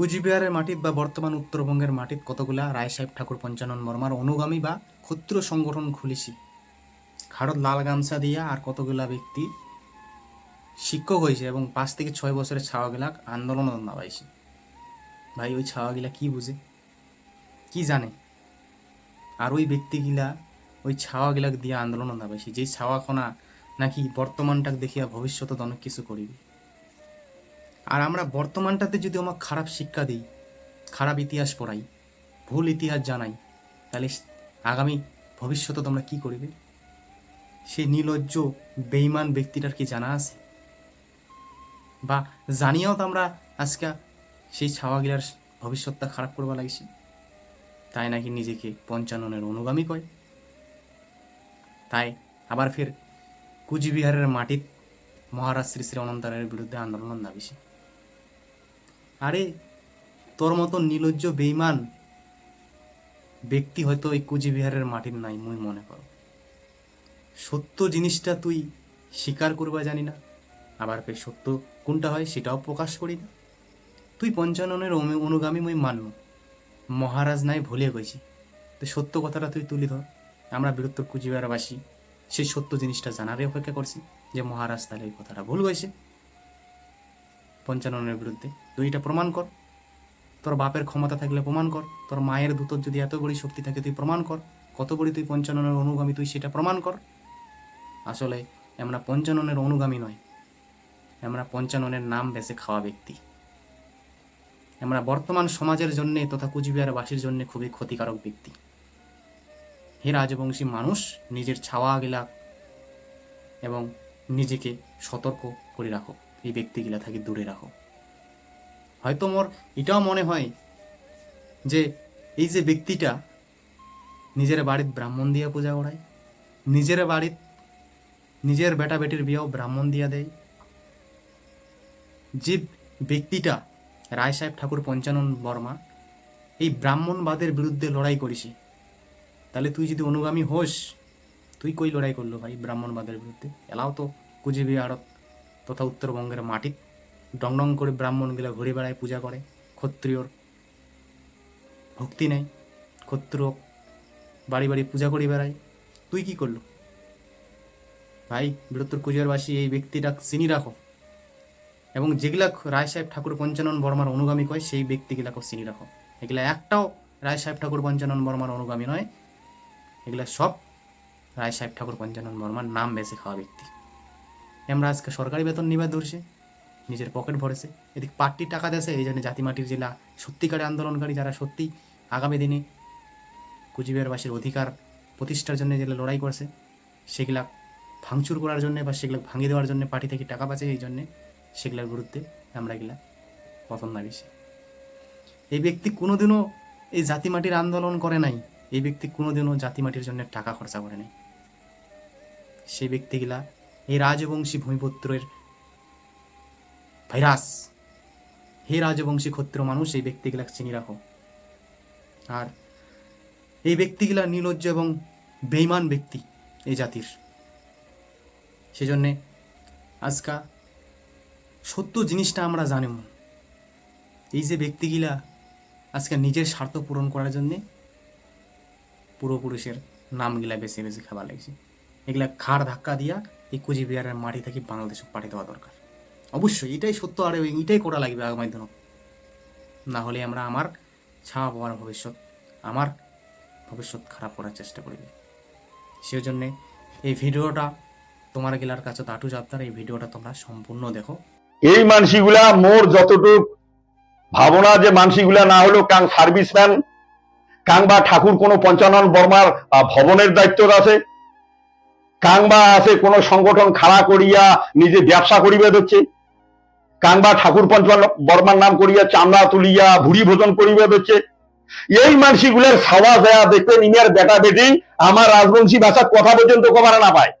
কুচবিহারের মাটিত বা বর্তমান উত্তরবঙ্গের মাটিত কতগুলা? রায় সাহেব ঠাকুর পঞ্চানন বর্মার অনুগামী বা ক্ষুদ্র সংগঠন খুলিছি। খাড়ত লাল গামছা দিয়া আর কতগুলা ব্যক্তি শিক্ষক হয়েছে এবং পাঁচ থেকে ছয় বছরের ছাওয়াগিলাক আন্দোলন নামাইছে। ভাই, ওই ছাওয়াগিলা কি বুঝে? কি জানে? আর ওই ব্যক্তিগিলা ওই ছাওয়াগিলাক দিয়ে আন্দোলন নামাইছে। যে ছাওয়াখনা নাকি বর্তমানটাক দেখিয়া ভবিষ্যতে অনেক কিছু করিবে। আর আমরা বর্তমানটাতে যদি আমার খারাপ শিক্ষা দিই, খারাপ ইতিহাস পড়াই, ভুল ইতিহাস জানাই, তাহলে আগামী ভবিষ্যতে তোমরা কি করবে? সেই নির্লজ্জ বেইমান ব্যক্তিটার কি জানা আছে? বা জানিয়েও তো আমরা আজকে সেই ছাওয়াগিলার ভবিষ্যৎটা খারাপ করবা লাগছে? তাই নাকি নিজেকে পঞ্চাননের অনুগামী কয়? তাই আবার ফের কুচবিহারের মাটিত মহারাজ শ্রী শ্রী অনন্তরের বিরুদ্ধে আন্দোলন দাবিছে আরে, তোর মতো নির্লজ্জ বেইমান ব্যক্তি হয়তো এই কুচবিহারের মাটির নাই মুই মনে করো। সত্য জিনিসটা তুই স্বীকার করবা জানি না, আবার ফের সত্য কোনটা হয় সেটাও প্রকাশ করি না। তুই পঞ্চাননের অনু- অনুগামী মুই মানব মহারাজ নাই ভুলে গেছি। তো সত্য কথাটা তুই তুলি ধর, আমরা বৃহত্তর কুচবিহারবাসী সেই সত্য জিনিসটা জানারই অপেক্ষা করছি যে মহারাজ তাহলে এই কথাটা ভুল হয়েছে পঞ্চাননের বিরুদ্ধে। তুই এটা প্রমাণ কর। তোর বাপের ক্ষমতা থাকলে প্রমাণ কর। তোর মায়ের দূতর যদি এত বড়ি শক্তি থাকে, তুই প্রমাণ কর। কত বড়ি তুই পঞ্চাননের অনুগামী, তুই সেটা প্রমাণ কর। আসলে, আমরা পঞ্চাননের অনুগামী নয়। আমরা পঞ্চাননের নাম বেছে খাওয়া ব্যক্তি। আমরা বর্তমান সমাজের জন্য তথা কুচবিহারবাসীর জন্য খুবই ক্ষতিকারক ব্যক্তি। হে রাজবংশী মানুষ, নিজের ছাওয়া গেলা এবং নিজেকে সতর্ক করে রাখো। এই ব্যক্তিগুলা থেকে, দূরে রাখো। হয়তো মোর এটাও মনে হয় যে এই যে ব্যক্তিটা নিজের বাড়িত ব্রাহ্মণ দিয়া পূজা করায়, নিজের বাড়িত নিজের বেটা বেটির বিয়েও ব্রাহ্মণ দিয়া দেয়। যে ব্যক্তিটা রায় সাহেব ঠাকুর পঞ্চানন বর্মা এই ব্রাহ্মণবাদের বিরুদ্ধে লড়াই করিস তাহলে তুই যদি অনুগামী হোস, তুই কই লড়াই করল ভাই ব্রাহ্মণবাদের বিরুদ্ধে? এলাও তো কুচবিহারত তথা উত্তরবঙ্গের মাটিত ডং ডং করে ব্রাহ্মণগুলা ঘুরে বেড়ায়, পূজা করে। ক্ষত্রিয়র ভক্তি নেই ক্ষত্রিয় বাড়ি বাড়ি পূজা করে বেড়ায়। তুই কি করল? ভাই, বৃহত্তর কুচবিহারবাসী এই ব্যক্তিটা চিনি রাখো। এবং যেগুলা রায় সাহেব ঠাকুর পঞ্চানন বর্মার অনুগামী কয়, সেই ব্যক্তিগুলাকেও চিনি রাখো। এগুলা একটাও রায় সাহেব ঠাকুর পঞ্চানন বর্মার অনুগামী নয়। এগুলা সব রায় সাহেব ঠাকুর পঞ্চানন বর্মার নাম বেছে খাওয়া ব্যক্তি। আমরা আজকে সরকারি বেতন নিবে ধরছে, নিজের পকেট ভরেছে। এদিকে পার্টির টাকা দেছে এই জন্য জাতিমাটির জেলা সত্যিকারে আন্দোলনকারী যারা সত্যি আগামী দিনে কুচবিহারবাসীর অধিকার প্রতিষ্ঠার জন্য যেগুলো লড়াই করছে, সেগুলা ভাঙচুর করার জন্য বা সেগুলো ভাঙিয়ে দেওয়ার জন্য, পার্টি থেকে টাকা পাচ্ছে এই জন্যে সেগুলোর গুরুত্বে আমরা এগুলা পছন্দ দাবিছি এই ব্যক্তি কোনোদিনও এই জাতিমাটির আন্দোলন করে নাই, এই ব্যক্তি কোনোদিনও জাতিমাটির জন্য টাকা খরচা করে নাই। সেই ব্যক্তিগুলা এই রাজবংশী ভূমিপুত্রের ভাইরাস, হে রাজবংশী ক্ষত্র মানুষ, এই ব্যক্তিগুলা চিনি রাখো। আর এই ব্যক্তিগুলা নির্লজ্জ এবং বেইমান ব্যক্তি এই জাতির। সেজন্যে আজকা সত্য জিনিসটা আমরা জানিব এই যে ব্যক্তিগুলা আজকে নিজের স্বার্থ পূরণ করার জন্যে পূর্বপুরুষের নামগুলা বেছে বেছে খাবার লাগছে এগুলা খাড় ধাক্কা দিয়া এই কুচবিহারের মাটি থেকে বাংলাদেশে পাঠিয়ে দেওয়া দরকার। অবশ্যই, এটাই সত্য আর এটাই করা লাগবে আগামী দিন না হলে আমরা আমার ছাওয়া পাওয়ার ভবিষ্যৎ, আমার ভবিষ্যৎ খারাপ করার চেষ্টা করবে সেই জন্যে এই ভিডিওটা তোমার গেলার কাছে তাটু যাত্রার এই ভিডিওটা তোমরা সম্পূর্ণ দেখো। এই মানসিগুলা মোর যতটুক ভাবনা যে মানসিগুলা না হলো কাং সার্ভিসম্যান কাং বা ঠাকুর কোনো পঞ্চানন বর্মার ভবনের দায়িত্ব আছে কাং বা আছে কোন সংগঠন খাড়া করিয়া নিজে ব্যবসা করিবে দিচ্ছে কাংবা ঠাকুর পঞ্চানন বর্মার নাম করিয়া চামড়া তুলিয়া ভুড়ি ভোজন করিবে দিচ্ছে এই মানসিগুলার সাওয়া দেয়া দেখবেন ইনার বেটা বেটি, আমার রাজবংশী ভাষা কথা পর্যন্ত কবার না পায়।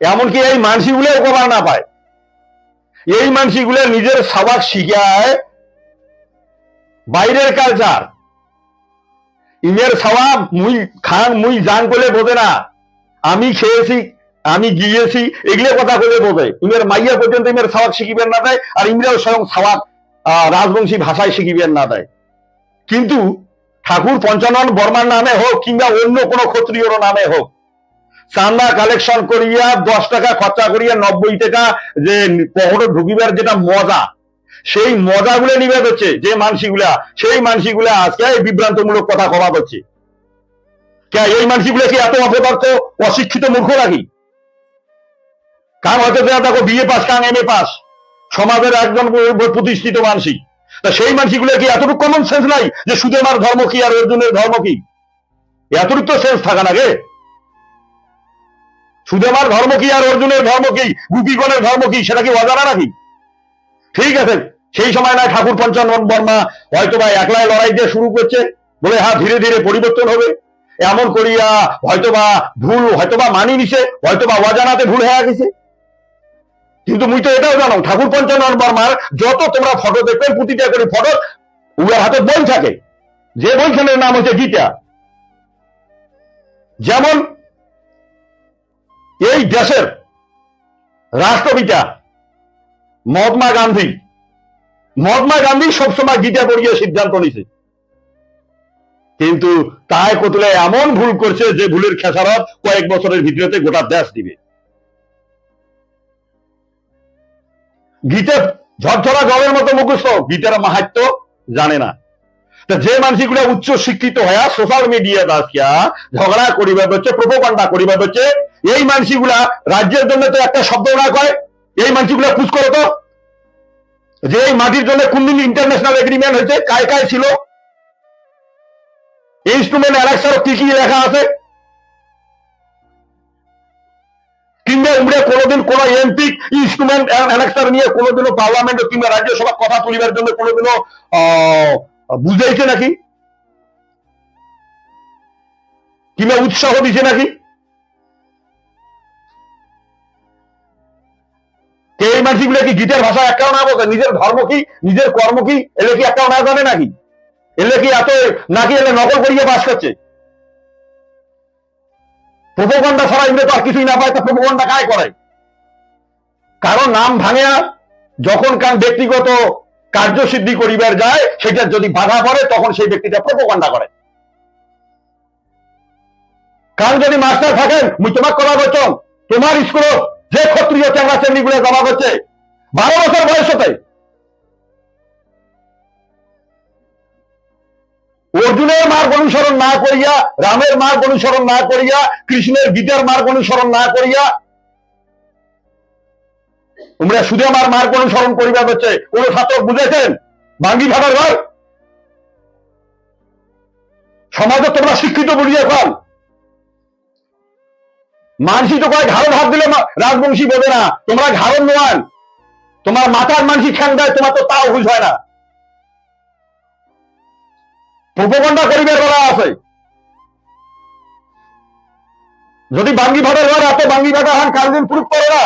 এমনকি এই মানসিগুলো কবার না পায়। এই মানসিগুলো নিজের সাবাক শিখায় বাইরের কালচার। ইমের সাবা মুই খান মুই জান করলে বোঝে না। আমি খেয়েছি, আমি গিয়েছি, এগুলো কথা বলে বোঝে। ইমের মাইয়া পর্যন্ত ইমের সাবাক শিখিবেন না দেয়, আর ইমরাও স্বয়ং সাবাক রাজবংশী ভাষায় শিখিবেন না দেয়। কিন্তু ঠাকুর পঞ্চানন বর্মার নামে হোক কিংবা অন্য কোনো ক্ষত্রিয়র নামে হোক, চান্দা কালেকশন করিয়া দশ টাকা খরচা করিয়া নব্বই টাকা যে পহরে ঢুকিবার যেটা মজা, সেই মজাগুলো নিবে হচ্ছে, যে মানসিগুলা, সেই মানসিগুলা আজকে বিভ্রান্তমূলক কথা কবা হচ্ছে। কে এই মানসিগুলা কি এত অপদার্থ, অশিক্ষিত মূর্খ নাকি? কারণ হয়তো দেখো বিএ পাস কাং এম এ পাস সমাজের একজন প্রতিষ্ঠিত মানসিক। তা সেই মানসিগুলো কি এতটুকু কমন সেন্স নাই যে সুদেমার ধর্ম কি আর অর্জুনের ধর্ম কি? এতটুকু তো সেন্স থাকা লাগে সুদেমার ধর্ম কি আর অর্জুনের ধর্ম কি? গুপিগণের ধর্ম কি? সেটা কি অজানা নাকি? ঠিক আছে, সেই সময় না ঠাকুর পঞ্চানন বর্মা হয়তো বা একলাই লড়াই দিয়ে শুরু করছে, বলে হ্যাঁ ধীরে ধীরে পরিবর্তন হবে। এমন করিয়া হয়তোবা ভুল, হয়তোবা মানি নিছে, হয়তোবা অজানাতে ভুল হয়ে গেছে। কিন্তু মুই তো এটাও জানো, ঠাকুর পঞ্চানন বর্মার যত তোমরা ফটো দেখবেন, প্রতিটা করে ফটো উয়ার হাতে বই থাকে। যে বইখানের নাম হচ্ছে গীতা। যেমন এই দেশের রাষ্ট্রপিতা মহাত্মা গান্ধী। মহাত্মা গান্ধী সবসময় গীতা পড়িয়ে সিদ্ধান্ত নিছে। কিন্তু তাই কতলে এমন ভুল করছে যে ভুলের খেসারত কয়েক বছরের ভিতরেতে গোটা দেশ দিবে। গীতা ঝরঝরা জলের মতো মুখস্থ, গীতার মাহাত্য জানে না। তা যে মানুষগুলো উচ্চ শিক্ষিত হয়ে সোশ্যাল মিডিয়া আজকিয়া ঝগড়া করিবার হচ্ছে প্রোপকাণ্ডা করিবার হচ্ছে এই মানুষগুলা রাজ্যের জন্য তো একটা শব্দ না কয়। এই মানুষগুলা পুষ করো তো। যে এই মাটির জন্য কোন দিন ইন্টারন্যাশনাল এগ্রিমেন্ট হয়েছে, কায় কায় ছিল ইনস্ট্রুমেন্ট অ্যালেক্সার কি কি লেখা আছে। কিংবা উমরে কোনোদিন কোন এমপি ইনস্ট্রুমেন্ট অ্যালেক্সার নিয়ে কোনোদিনও পার্লামেন্ট কিংবা রাজ্যসভা কথা তুলিবার জন্য কোনোদিনও বুঝাইছে নাকি? কিংবা উৎসাহ দিছে নাকি? এই মানুষগুলো কি গীতের ভাষা একটাও না বোঝে নিজের ধর্ম কি? নিজের কর্ম কি? এলে কি একটাও না জানে নাকি? এলে কি এত, নাকি এলে নকল করিয়ে বাস করছে? প্রপগন্ডা ছাড়া ইংরেজ আর কিছুই না পায়, তা প্রপগন্ডা কায় করে কারণ নাম ভাঙে যখন কার ব্যক্তিগত কার্যসিদ্ধি করিবার যায়, সেটা যদি বাধা পড়ে, তখন সেই ব্যক্তিটা প্রপগন্ডা করে কারণ যদি মাস্টার থাকেন, মুই তোমার কথা বলছো তোমার স্কুল যে ক্ষত্রিয় চ্যাংরা চেংড়ি গুলো জমা করছে, বারো বছর বয়স হতে অর্জুনের মার্গ অনুসরণ না করিয়া, রামের মার্গ অনুসরণ না করিয়া, কৃষ্ণের গীতার মার্গ অনুসরণ না করিয়া তোমরা সুদেমার মার্গ অনুসরণ করিবার হচ্ছে কোন ছাত্র বুঝেছেন? বাঙ্গি ভাবার ঘর সমাজে তোমরা শিক্ষিত বুঝিয়ে কম মানসি তো কয় ঘাড়ো হাত দিলে রাজবংশী বোঝে না, তোমরা ঘাড়ো নোয়ান। তোমার মাথার মানসি খ্যাং দেয়, তোমার তো তাও হুশ হয় না। প্রপগন্ডা করিবার বেলা আছে। যদি বাঙ্গি ভাটার ঘর এত বাঙ্গি ভাটা হান কালদিন প্রুফ করে না,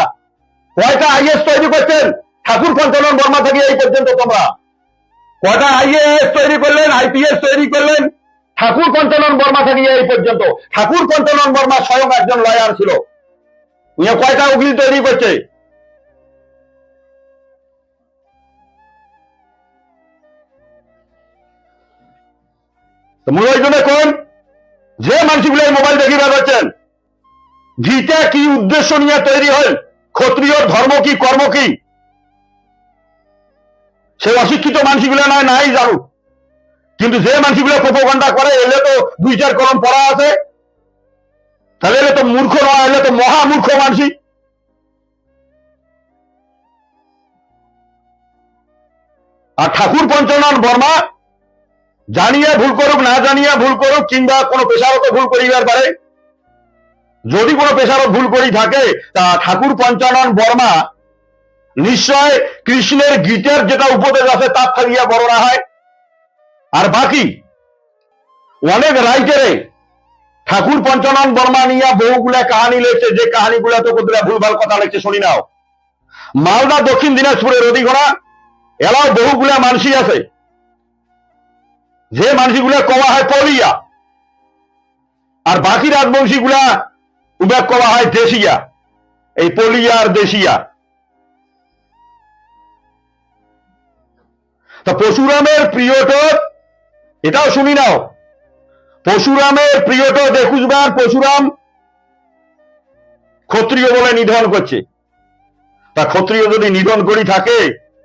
কয়টা আইএস তৈরি করছেন? ঠাকুর পঞ্চানন বর্মা থেকে এই পর্যন্ত তোমরা। কয়টা আইএএস তৈরি করলেন, আইপিএস তৈরি করলেন? ঠাকুর পঞ্চানন বর্মা থেকে এই পর্যন্ত। ঠাকুর পঞ্চানন বর্মা স্বয়ং একজন লয়ার ছিল। উনি কয়টা উকিল তৈরি করছে? কোন? যে মানুষগুলো মোবাইল দেখি বেরোচ্ছেন গীতা কি উদ্দেশ্য নিয়ে তৈরি ক্ষত্রিয় ধর্ম কি, কর্ম কি? সে অশিক্ষিত মানুষগুলো নয়, নাই জানুক। কিন্তু যে মানুষগুলো প্রপগন্ডা করে, এলে তো দুই চার কলম পড়া আছে। তাহলে এলে তো মূর্খ নয়, এলে তো মহা মূর্খ মানসিক আর ঠাকুর পঞ্চানন বর্মা জানিয়া ভুল করুক, না জানিয়া ভুল করুক, কিংবা কোনো পেশাগত ভুল করিবার পারে। যদি কোনো পেশাগত ভুল করি থাকে, তা ঠাকুর পঞ্চানন বর্মা নিশ্চয় কৃষ্ণের গীতের যেটা উপদেশ আছে, তার থাকিয়া বর্ণনা হয়। আর বাকি, অনেক রাইটারে ঠাকুর পঞ্চানন বর্মা নিয়ে বহুগুলা কাহানি লেখছে, যে কাহানিগুলা তো কতটা ভুলভাল কথা লেখছে, শুনি নাও। মালদা দক্ষিণ দিনাজপুরের অধিঘোড়া এলাও বহুগুলা মানসি আছে। যে মানসিগুলা কওয়া হয় পলিয়া, আর বাকি রাজবংশী গুলা উল্লেখ করা হয় দেশিয়া, এই পলিয়া আর দেশিয়া। তা পশুরামের প্রিয়টর এটাও শুনি নাও। পশুরামের প্রিয়টর একুশবার পশুরাম ক্ষত্রিয় বলে নিধন করছে। তা ক্ষত্রিয় যদি নিধন করি থাকে,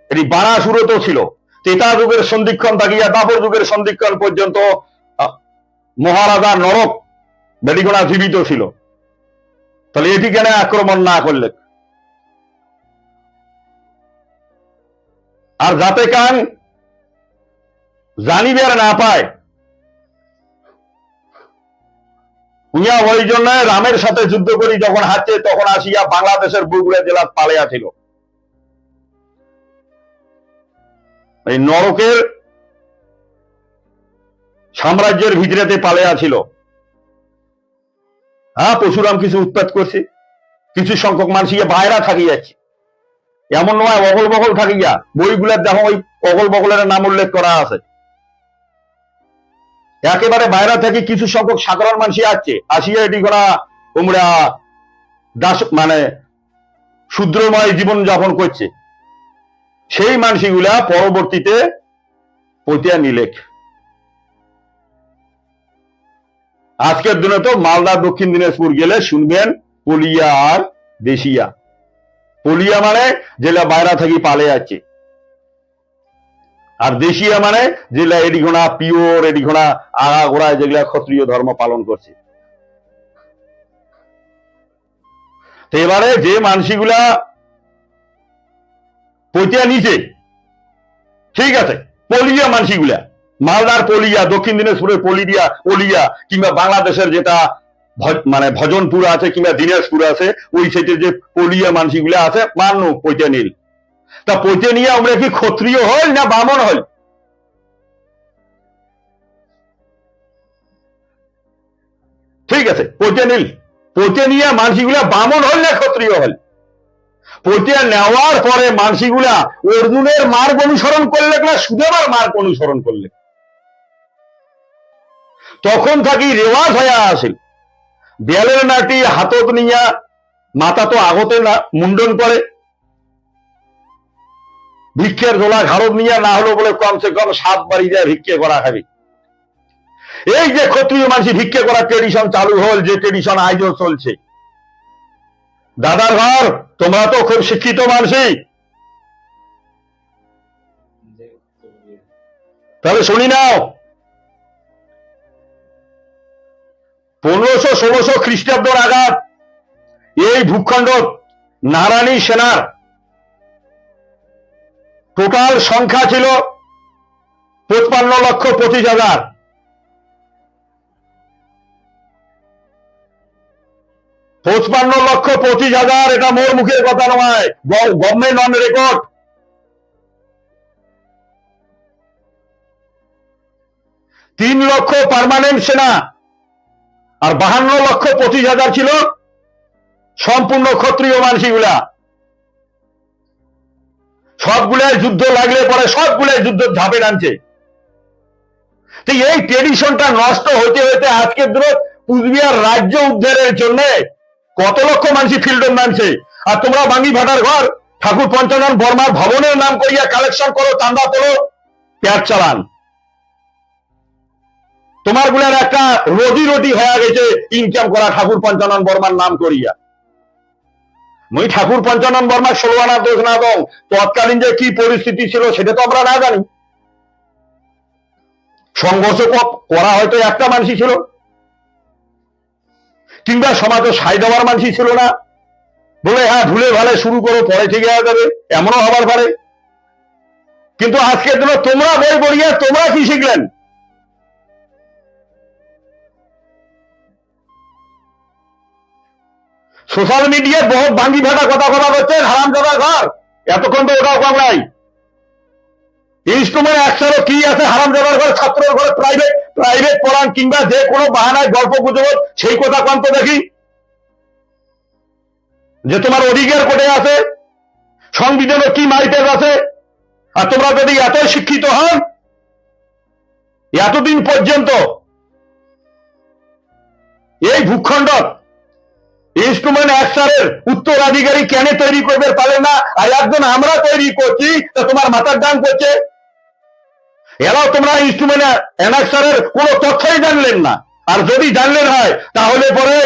এটি বারাসুরত ছিল। তেতা যুগের সন্ধিক্ষণ থাকিয়া দাপর যুগের সন্ধিক্ষণ পর্যন্ত মহারাজা নরক বেডিগোনা জীবিত ছিল। তাহলে এটি কেন আক্রমণ না করলে? আর যাতে কান জানিবার না পায়, উইয়া ওই জন্য রামের সাথে যুদ্ধ করি যখন হাঁটছে, তখন আসিয়া বাংলাদেশের বগুড়া জেলার পালিয়া ছিল। এই নরকের সাম্রাজ্যের ভিতরেতে পালিয়া ছিল হ্যাঁ পশুরাম কিছু উৎপাত করছে, কিছু সংখ্যক মানুষ ইয়ে বাইরা থাকি যাচ্ছে। এমন নয়, অগল বগল থাকি গিয়া। বইগুলার দেখো, ওই অগল বগলের নাম উল্লেখ করা আছে। একেবারে বাইরে থেকে কিছু সংখ্যক সাধারণ মানুষ আসছে। আসিয়া এটি করা তোমরা দাস মানে শূদ্রময় জীবন যাপন করছে। সেই মানুষগুলা পরবর্তীতে পতিয়া নিলেখ আজকের দিনে তো মালদা দক্ষিণ দিনাজপুর গেলে শুনবেন পলিয়া আর দেশিয়া। পলিয়া মানে জেলা বাইরা থাকি পালে আছে। আর দেশিয়া মানে যেগুলা এডিঘোনা পিওর এডিঘোনা আগা গোড়ায় যেগুলা ক্ষত্রিয় ধর্ম পালন করছে। এবারে যে মানসিগুলা পইতিয়া নিচে ঠিক আছে, পলিয়া মানসিগুলা। মালদার পলিয়া, দক্ষিণ দিনাজপুরের পলিয়া পলিয়া, কিংবা বাংলাদেশের যেটা মানে ভজনপুর আছে কিংবা দিনাজপুর আছে, ওই সাইডে যে পলিয়া মানসিগুলা আছে মান্য পৈতে নীল তা পৈতে নিয়ে আমরা কি ক্ষত্রিয় হল না বামন হল ঠিক আছে পৈতে নীল পৈতে নিয়ে মানসিগুলা বামন হল না ক্ষত্রিয় হল পৈতে নেওয়ার পরে মানসিগুলা অর্জুনের মার্গ অনুসরণ করলে না, সুদেবার মার্গ অনুসরণ করলে। তখন থাকি রেওয়াজ হয়ে আসিল। বেলের নাটি হাতত নিয়া মাথা তো আগতে মুন্ডন করে। ভিক্ষের ঝোলা ঘাড়ত নিয়া না হলো বলে কমসে কম সাত বাড়ি যায় ভিক্ষে করা খাবি এই যে ক্ষত্রিয় মানুষ ভিক্ষে করা ট্রেডিশন চালু হল, যে ট্রেডিশন আয়োজন চলছে। দাদার ঘর, তোমরা তো খুব শিক্ষিত মানুষই। তাহলে শুনি নাও। পনেরোশো ষোলোশো খ্রিস্টাব্দর আঘাত এই ভূখণ্ড নারায়ণী সেনার টোটাল সংখ্যা ছিল পঁচপান্ন লক্ষ পঁচিশ হাজার। পঁচপান্ন লক্ষ পঁচিশ হাজার, এটা মোর মুখের কথা নয় গভর্নমেন্ট অন রেকর্ড তিন লক্ষ পার্মানেন্ট সেনা, আর বাহান্ন লক্ষ পঁচিশ হাজার ছিল সম্পূর্ণ ক্ষত্রিয় মানসিগুলা সবগুলাই যুদ্ধ লাগলে পরে সবগুলাই যুদ্ধ ঝাঁপে নামছে। এই ট্রেডিশনটা নষ্ট হইতে হইতে আজকের দিনে কুচবিহার রাজ্য উদ্ধারের জন্য কত লক্ষ মানুষ ফিল্ড নামছে আর তোমরা বাঙ্গি ভাটার ঘর, ঠাকুর পঞ্চানন বর্মার ভবনের নাম করিয়া কালেকশন করো চান্দা তোলো প্যাট চালান। তোমারগুলার একটা রোজি রুটি হয়ে গেছে ইনকাম করা ঠাকুর পঞ্চানন বর্মার নাম করিয়া। মুই ঠাকুর পঞ্চানন বর্মার ষোলো আনা দোষ না দং, তৎকালীন যে কি পরিস্থিতি ছিল সেটা তো আমরা না জানি। সংঘর্ষ করা হয়তো একটা মানুষই ছিল। কিংবা সমাজে সাই দেওয়ার মানুষই ছিল না। বলে হ্যাঁ ভুলে ভালে শুরু করো, পরে ঠিক হয়ে যাবে। এমনও হবার পারে। কিন্তু আজকের দিনে তোমরা বই পড়িয়ে তোমরা কি শিখলেন? সোশ্যাল মিডিয়ায় বহুত বাঙ্গি ভাটা কথা কথা বলছে, হারাম দাদা ঘর। এতক্ষণ তো ওটাও কম নাই। ইনস্ট্রুমেন্ট একসাথে কি আছে হারাম দাদার ঘর ছাত্রের ঘরে প্রাইভেট প্রাইভেট পড়ান কিংবা যে কোনো বাহানায় গল্প গুজব, সেই কথা কম তো দেখি। যে তোমার অধিকার কোটে আছে? সংবিধানে কি মাইটেজ আছে? আর তোমরা যদি এত শিক্ষিত হন, এতদিন পর্যন্ত এই ভূখণ্ড ইনস্ট্রুমেন্ট অ্যাক্সারের উত্তরাধিকারী কেন তৈরি করবে পারে না? আর একজন আমরা তৈরি করছি, তা তোমার মাথার ডান করছে এরাও তোমরা ইনস্ট্রুমেন্ট অ্যানাক্সারের কোনো তথ্যই জানলেন না। আর যদি জানলেন হয় তাহলে পরে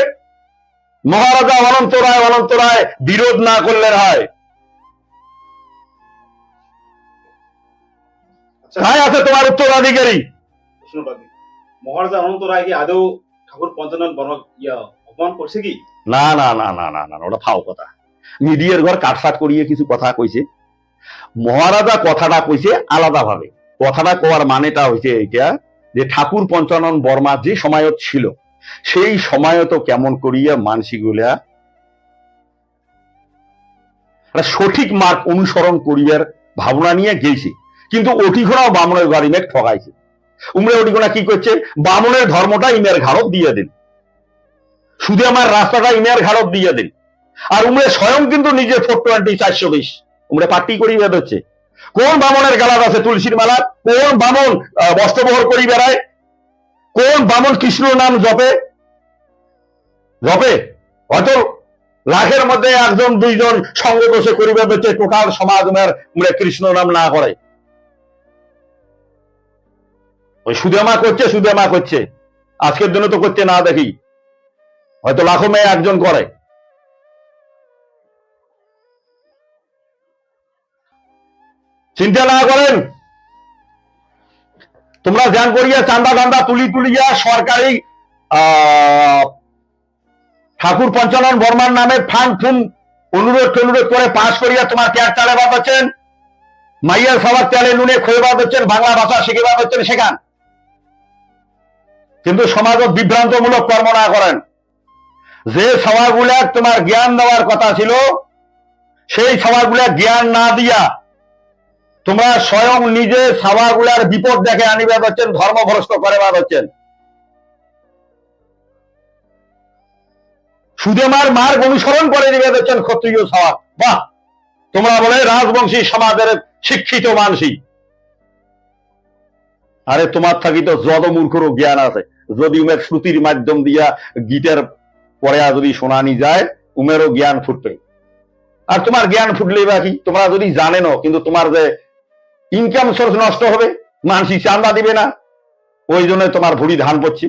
মহারাজা অনন্ত রায় অনন্ত রায় বিরোধ না করলেন হয়। আচ্ছা। আছে তোমার উত্তরাধিকারী। মহারাজা অনন্ত রায় কি আদৌ ঠাকুর পঞ্চানন বর্মা অপমান করছে কি? না না না না না না ওটা ফাও কথা। মিডিয়ার ঘর কাটসাট করিয়ে কিছু কথা কইছে। মহারাজা কথাটা কইছে আলাদা ভাবে কথাটা কোয়ার মানেটা হইছে এইটা যে ঠাকুর পঞ্চানন বর্মা যে সময়ত ছিল, সেই সময়ত কেমন করিয়া মানসিগুলা সঠিক মার্গ অনুসরণ করিয়ার ভাবনা নিয়ে গেছে। কিন্তু ওটিখোনাও বামনের গাড়ি মেঘ ঠকাইছে। উমরে ওটিখোনা কি করছে? বামনের ধর্মটা ইমের ঘাড়ত দিয়ে দিন। শুধু আমার রাস্তাটা ইমের ঘাড়ত দিয়ে দিন। আর উমরে স্বয়ং কিন্তু নিজে ফোর টোয়েন্টি চারশো বিশ। উমরে পার্টি করি বেরোচ্ছে। কোন বামনের গালাত আছে তুলসীর মালা কোন বামন বস্ত্রবহর করি বেড়ায়? কোন বামন কৃষ্ণ নাম জপে? জপে? হয়তো লাখের মধ্যে একজন, দুইজন সঙ্গ বসে করিবে বেঁচে টোটাল সমাজ কৃষ্ণ নাম না করে। ওই সুদেমা করছে সুদেমা করছে। আজকের দিনে তো করতে না দেখি। হয়তো লাখো মেয়ে একজন করে। চিন্তা না করেন। তোমরা ধ্যান করিয়া চান্দা দান্দা তুলি তুলিয়া সরকারি ঠাকুর পঞ্চানন বর্মার নামে ফান্ড ফুন অনুরোধ টনুরোধ করে পাশ করিয়া তোমার ট্যাগ চালে বাদ হচ্ছেন মাইয়ার সবার তেলে নুনে খয়ে বাদ হচ্ছেন বাংলা ভাষা শিখে হচ্ছেন সেখান। কিন্তু সমাজত বিভ্রান্তমূলক কর্ম না করেন। যে সভাগুলা তোমার জ্ঞান দেওয়ার কথা ছিল, সেই সভাগুলা জ্ঞান না দিয়া তোমরা স্বয়ং নিজে সভাগুলার বিপদ দেখে আনিবাদ হচ্ছেন ধর্মভ্রষ্ট করে বাদ হচ্ছেন সুদেমার মার্গ অনুসরণ করে নিবে হচ্ছেন ক্ষত্রিয় সভা বাহ! তোমরা বলে রাজবংশী সমাজের শিক্ষিত মানসী। আরে তোমার থাকি তো যত মূর্খরও জ্ঞান আছে। যদি উমের শ্রুতির মাধ্যম দিয়া গীতের পরে যদি শোনানি যায়, উমেরও জ্ঞান ফুটবে। আর তোমার জ্ঞান ফুটলেই বাকি তোমরা যদি জানেনও, কিন্তু তোমার যে ইনকাম সোর্স নষ্ট হবে মানসিক চান্দা দিবে না। ওই জন্য তোমার ভুড়ি ধান পড়ছি